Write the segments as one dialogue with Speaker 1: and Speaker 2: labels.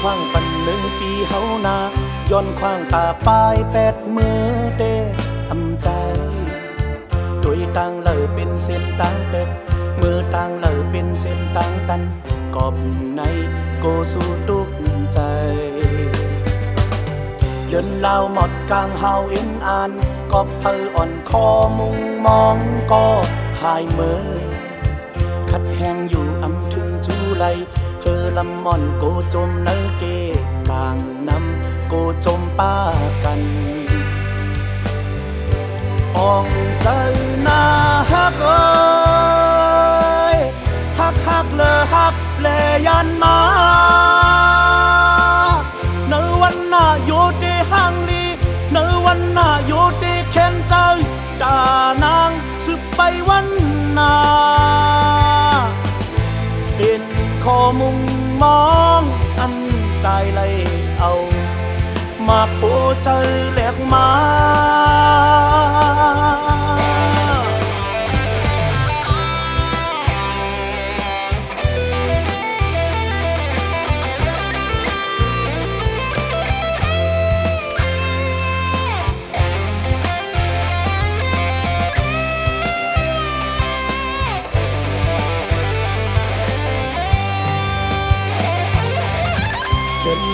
Speaker 1: ขว้างปันื้อปีเฮานาย้อนควางตาปลายแปดมือเดอำใจตุยตังเลอเป็นเส้นตังเด็กมือตังเลอเป็นเส้นตังตันกอบในโกสู่ตุกใจเดินลาวหมดกลางเฮาเอ็นอานก็เพออ่อนคอมุงมองก็หายเมื่อคัดแหงอยู่อำถึงจูไล เฮอลำม่อนโกจมเนอเกกลางน้ำโกจมป้ากันปองใจนาฮักเอ้ยฮักฮักเลยฮักเลยันมา องอันใจเลยเอา มาโคใจแหลกมา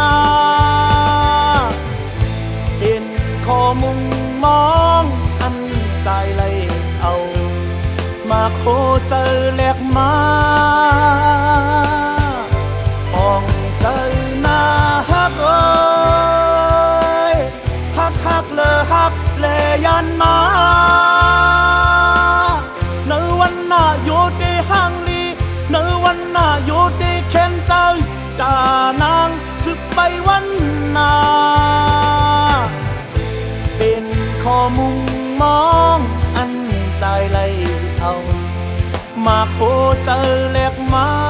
Speaker 1: นหน้าเป็นขอมุงมองอันใจเลยเอา มาโคเจอแหลกมาอ่องใจหน้าฮักเอ้ยฮักฮักเลอฮักเลยันมาเนอวันหน้าอยู่ที่ห้างลีเนอวันหน้าอยู่ที่เข็นใจตานางสึก ไปวันนาเป็นข้อมุงมองอันใจไหลเอา มาโคเจอแลกมา